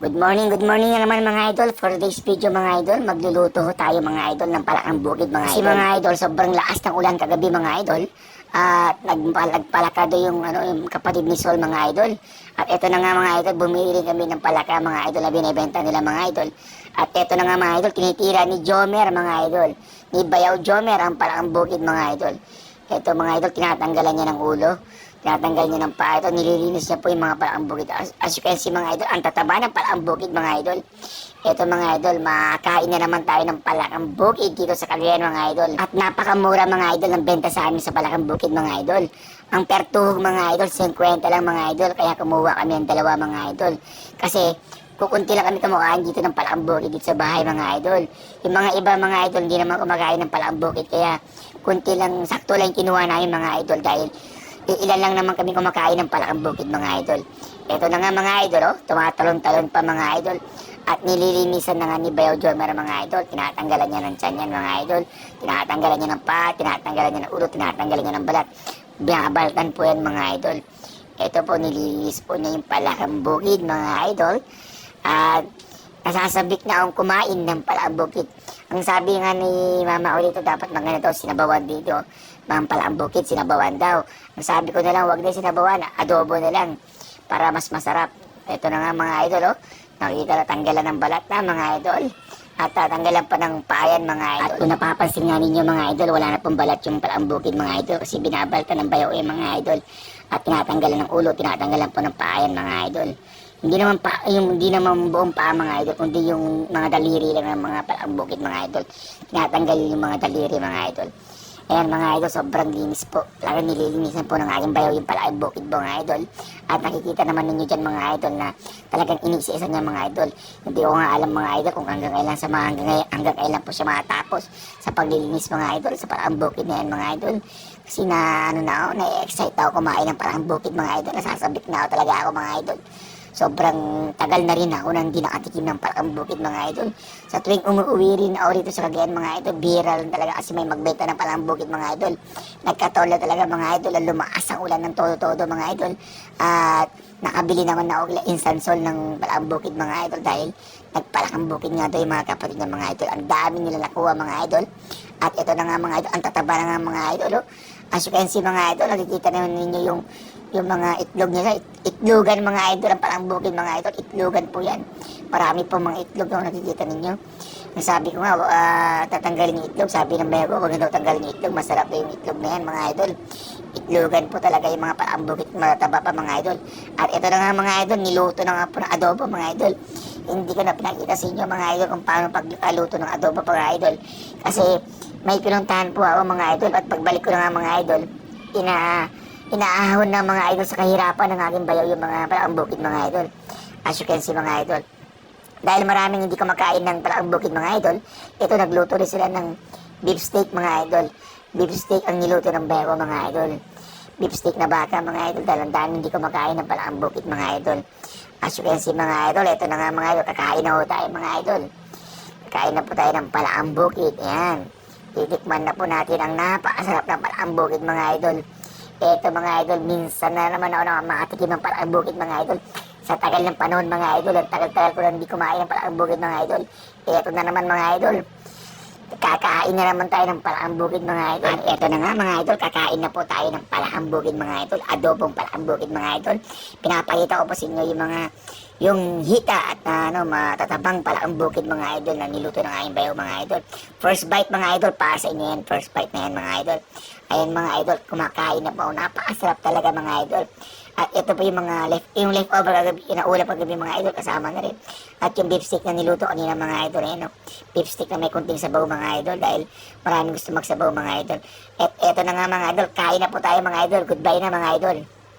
Good morning, good morning na naman mga idol. For today's video mga idol, magluluto tayo mga idol ng palakang bukid mga idol. Kasi mga idol, sobrang lakas ng ulan kagabi mga idol. At nagpalakado yung, ano, yung kapatid ni Sol mga idol. At eto na nga mga idol, bumili kami ng palaka mga idol na binibenta nila mga idol. At eto na nga mga idol, tinitira ni Jomer mga idol. Ni Bayaw Jomer ang palakang bukid mga idol. Eto mga idol, tinatanggalan niya ng ulo. Tinatanggal niya ng paa. Ito, nililinis niya po yung mga palaang bukid. As, as you can see mga idol, ang tataba ng palaang bukid mga idol. Ito mga idol, makakain na naman tayo ng palakang bukid dito sa Cagayan mga idol. At napakamura mga idol ang benta sa amin sa palakang bukid mga idol. Ang pertuhog mga idol, 50 lang mga idol. Kaya kumuha kami ng dalawa mga idol. Kasi kukunti lang kami kamukaan dito ng palakang bukid dito sa bahay mga idol. Yung mga iba mga idol, hindi naman kumakain ng palakang bukid. Kaya kunti lang, sakto lang kinuha namin mga idol dahil ilan lang naman kami kumakain ng palakang bukid mga idol. Ito na nga mga idol, oh, tumatalon-talon pa mga idol. At nililinisan na nga ni Bayo Jomer mga idol. Tinatanggalan niya ng tiyan yan mga idol. Tinatanggalan niya ng paa, tinatanggalan niya ng ulo, tinatanggalan niya ng balat. Binabaltan po yan mga idol. Ito po, nililinis po niya yung palakang bukid mga idol. At nasasabik na akong kumain ng palakang bukid. Ang sabi nga ni Mama Olito, dapat mga daw sinabawan dito. Mga palakang bukid, sinabawan daw. Ang ko na lang, wag na sinabawan, adobo na lang. Para mas masarap. Ito na nga mga idol, oh. Nakikita na tanggalan ng balat na mga idol. At tatanggalan pa ng payan mga idol. At kung napapansin nga ninyo mga idol, wala na pong balat yung palakang bukid mga idol. Kasi binabalta ng bayaw eh mga idol. At tinatanggalan ng ulo, tinatanggalan po ng payan mga idol. Hindi naman pa, yung hindi naman buong paa mga idol, kundi yung mga daliri lang ng mga palakang bukid mga idol. Tinatanggal yung mga daliri mga idol. Ayan mga idol, sobrang linis po. Talagang nililinisan po ng aking bayaw yung palakang bukid po mga idol. At nakikita naman ninyo dyan mga idol na talagang inisa-isa niya mga idol. Hindi ko nga alam mga idol kung hanggang kailan sa mga hanggang, hanggang kailan po siya matapos sa paglilinis mga idol, sa palakang bukid na yan mga idol. Kasi na ano na ako, na-excite ako kumain ng palakang bukid mga idol. Nasasabik na ako talaga ako mga idol. Sobrang tagal na rin ako nang hindi nakatikim ng palakang bukid mga idol. Sa tuwing umuwi rin ako rito sa Cagayan mga idol, lang talaga kasi may magbenta ng palakang bukid mga idol. Nagkatola talaga mga idol, ang lumakas ang ulan ng todo-todo mga idol. At nakabili naman na ako instant sol ng palakang bukid mga idol dahil nagpalakang bukid nga daw yung mga kapatid niya mga idol. Ang dami nila nakuha mga idol. At ito na nga mga idol, ang tataba na nga mga idol. Oh. As you can see mga idol, nakikita naman ninyo yung yung mga itlog nila, it, itlogan mga idol, ang parang bukid mga idol, itlogan po yan. Marami po mga itlog na nakikita ninyo. Ang sabi ko nga, ah, tatanggalin yung itlog, sabi ng bago, huwag na daw tanggalin yung itlog, masarap na yung itlog na yan mga idol. Itlogan po talaga yung mga parang bukid, mataba pa mga idol. At ito na nga mga idol, niluto na nga po ng adobo mga idol. Hindi ko na pinakita sa inyo mga idol kung paano pagluto ng adobo mga idol. Kasi may pinuntahan po ako mga idol at pagbalik ko na nga mga idol, ina inaahon ng mga idol sa kahirapan ng aking bayaw yung mga parang bukid mga idol. As you can see mga idol. Dahil maraming hindi kumakain ng parang bukid mga idol, ito nagluto rin sila ng beef steak mga idol. Beef steak ang niluto ng bayaw mga idol. Beef steak na baka mga idol dahil ang dami hindi kumakain ng parang bukid mga idol. As you can mga idol, ito na nga mga idol, kakain na ho tayo mga idol. Kakain na po tayo ng palaang bukid. Yan. Titikman na po natin ang napakasarap ng palaang bukid mga idol. Eto mga idol, minsan na naman ako na makatikim ng palaang bukid mga idol. Sa tagal ng panahon mga idol, ang tagal-tagal ko na hindi kumain ng palaang bukid mga idol. Eto na naman mga idol. Kakain na naman tayo ng palaang bukid mga idol. At eto na nga mga idol, kakain na po tayo ng palaang bukid mga idol. Adobong palaang bukid mga idol. Pinapakita ko po sa inyo yung mga yung hita at uh, ano, matatabang palaang bukid mga idol na niluto ng aking bayaw mga idol. First bite mga idol, para sa inyo yan. First bite na yan mga idol. Ayan mga idol, kumakain na po. Napakasarap talaga mga idol. At ito po yung mga left, yung leftover kagabi, inaula paggabi mga idol, kasama na rin. At yung beef stick na niluto kanina mga idol, ayan o. Beef stick na may kunting sabaw mga idol dahil maraming gusto magsabaw mga idol. At eto na nga mga idol, kain na po tayo mga idol. Goodbye na mga idol.